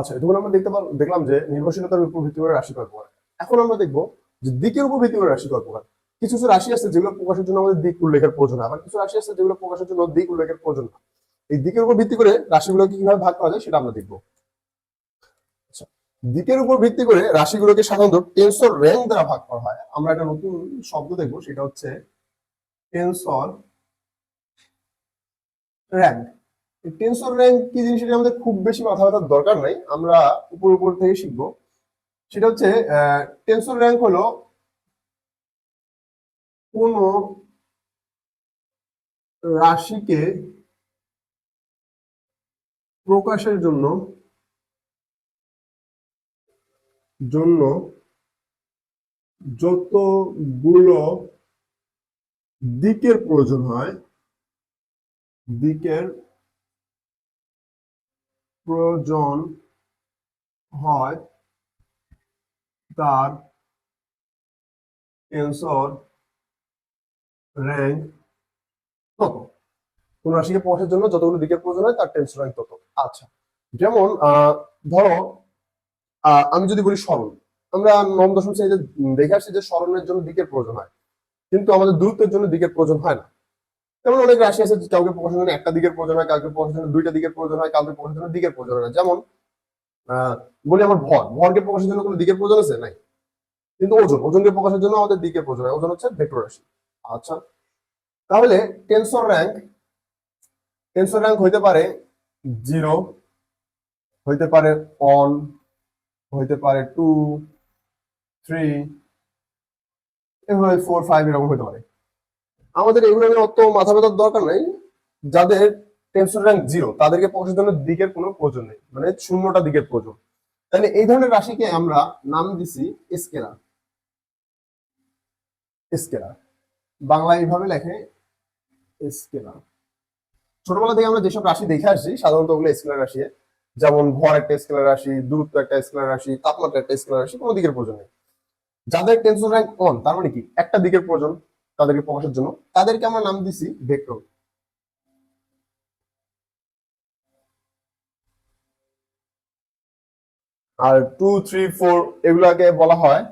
আচ্ছা এতক্ষণ আমরা দেখতে পার দেখলাম যে নির্ভরশীলতার উপর ভিত্তি করে রাশি কয় প্রকার এখন আমরা দেখব যে দিকের উপর ভিত্তি করে রাশি কয় প্রকার কিছু কিছু রাশি আছে যেগুলো প্রকাশের জন্য আমাদের দিক উল্লেখের প্রয়োজন আবার কিছু রাশি আছে যেগুলো প্রকাশের জন্য দিক উল্লেখের প্রয়োজন এই দিকের উপর ভিত্তি করে রাশিগুলোকে কীভাবে ভাগ করা যায় সেটা আমরা দেখব। আচ্ছা দিকের উপর ভিত্তি করে রাশিগুলোকে সাধারণত টেন্সর র্যাঙ্ক দ্বারা ভাগ করা হয়। আমরা একটা নতুন শব্দ দেখব, সেটা হচ্ছে টেন্সর র্যাঙ্ক টেন্সর র্যাঙ্ক কি জিনিস এটা আমাদের খুব বেশি মাথা ব্যথার দরকার নাই। আমরা উপর উপর থেকে শিখব। সেটা হচ্ছে টেন্সর র্যাঙ্ক হলো কোন রাশিকে প্রকাশের জন্য জন্য যতগুলো দিকের প্রয়োজন হয়, দিকের প্রয়োজন হয়, তার টেন্সর র্যাঙ্ক তত। কোন রাশিকে প্রকাশের জন্য যতগুলো দিকের প্রয়োজন হয়, তার টেন্সর র্যাঙ্ক তত। আচ্ছা যেমন ধরো আমি যদি বলি স্মরণ আমরা নবম, দশম শ্রেণীতে দেখে আসছি যে স্মরণের জন্য দিকের প্রয়োজন হয়, কিন্তু আমাদের দূরত্বের জন্য দিকের প্রয়োজন হয় না। যেমন অনেক রাশি আছে কাউকে প্রকাশের জন্য একটা দিকের প্রয়োজন হয়, কাউকে প্রকাশের জন্য দুইটা দিকের প্রয়োজন হয়, কাউকে প্রকাশের জন্য দিকের প্রয়োজন হয়। যেমন বলি আমার ভর, ভরকে প্রকাশের জন্য কোনো দিকের প্রয়োজন আছে? নাই। কিন্তু ওজন, ওজনকে প্রকাশের জন্য আমাদের দিকের প্রয়োজন হয়। ওজন হচ্ছে ভেক্টর রাশি। আচ্ছা তাহলে টেন্সর র্যাঙ্ক টেন্সর র্যাঙ্ক হইতে পারে জিরো, হইতে পারে অন হইতে পারে টু, থ্রি, এভাবে ফোর, ফাইভ এরকম হইতে পারে। আমাদের এগুলো নিয়ে অত মাথা ব্যথার দরকার নাই। যাদের টেনশন র্যাঙ্ক জিরো তাদেরকে প্রকাশের জন্য দিকের কোনো প্রয়োজন নেই। মানে শূন্যটা দিকের প্রয়োজন। তাহলে এই ধরনের রাশিকে আমরা নাম দিছি স্কেলার স্কেলার বাংলা এইভাবে লেখে স্কেলার ছোটবেলা থেকে আমরা যেসব রাশি দেখে আসছি, সাধারণত ওগুলো স্কেলার রাশি। যেমন ভর একটা স্কেলার রাশি, দূরত্ব একটা স্কেলার রাশি, তাপমাত্রা একটা স্কেলার রাশি, কোনো দিকের প্রয়োজন নেই। যাদের টেনশন র্যাঙ্ক অন তার মানে কি? একটা দিকের প্রয়োজন। তাদেরকে প্রকাশের জন্য। তাদেরকে আমরা নাম দিছি vector R two three four এগুলাকে বলা হয়।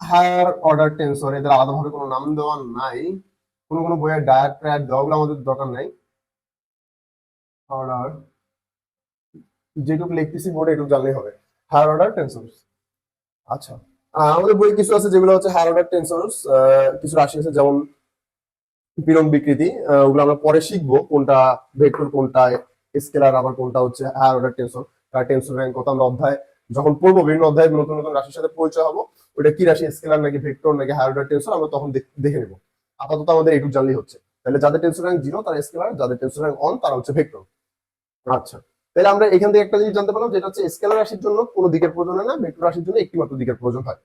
হায়ার অর্ডার টেন্সর এদের আলাদাভাবে কোনো নাম দেওয়া নাই। কোনো কোনো বইয়ের ডায়াট্রায়াট দেওয়াগুলো আমাদের দরকার নাই। অর্ডার যেটুকু লিখতেছি বোর্ডে এটুকু জানলেই হবে। হায়ার অর্ডার টেন্সরস আচ্ছা। আমাদের বই কিছু আছে যেগুলো হচ্ছে হায়ার অর্ডার টেন্সরস কিছু রাশি আছে যেমন পীড়ন বিকৃতি ওগুলো আমরা পরে শিখব কোনটা ভেক্টর কোনটা স্কেলার আবার কোনটা হচ্ছে হায়ার অর্ডার টেন্সর তার টেন্সর র্যাঙ্ক কত আমরা অধ্যায় যখন পড়ব, বিভিন্ন অধ্যায় নতুন নতুন রাশির সাথে পরিচয় হব ওটা কি রাশি, স্কেলার নাকি ভেক্টর নাকি হায়ার অর্ডার টেন্সর আমরা তখন দেখে নেব। আপাতত আমাদের এটুকু জানলেই হচ্ছে। তাহলে যাদের টেন্সর র্যাঙ্ক জিরো তারা স্কেলার, যাদের টেন্সর র্যাঙ্ক অন তারা হচ্ছে ভেক্টর। আচ্ছা। তাহলে আমরা এখান থেকে একটা জিনিস জানতে পারলাম, যেটা হচ্ছে স্কেলার রাশির জন্য কোনো দিকের প্রয়োজন হয় না ভেক্টর রাশির জন্য একটি মাত্র দিকের প্রয়োজন হয়।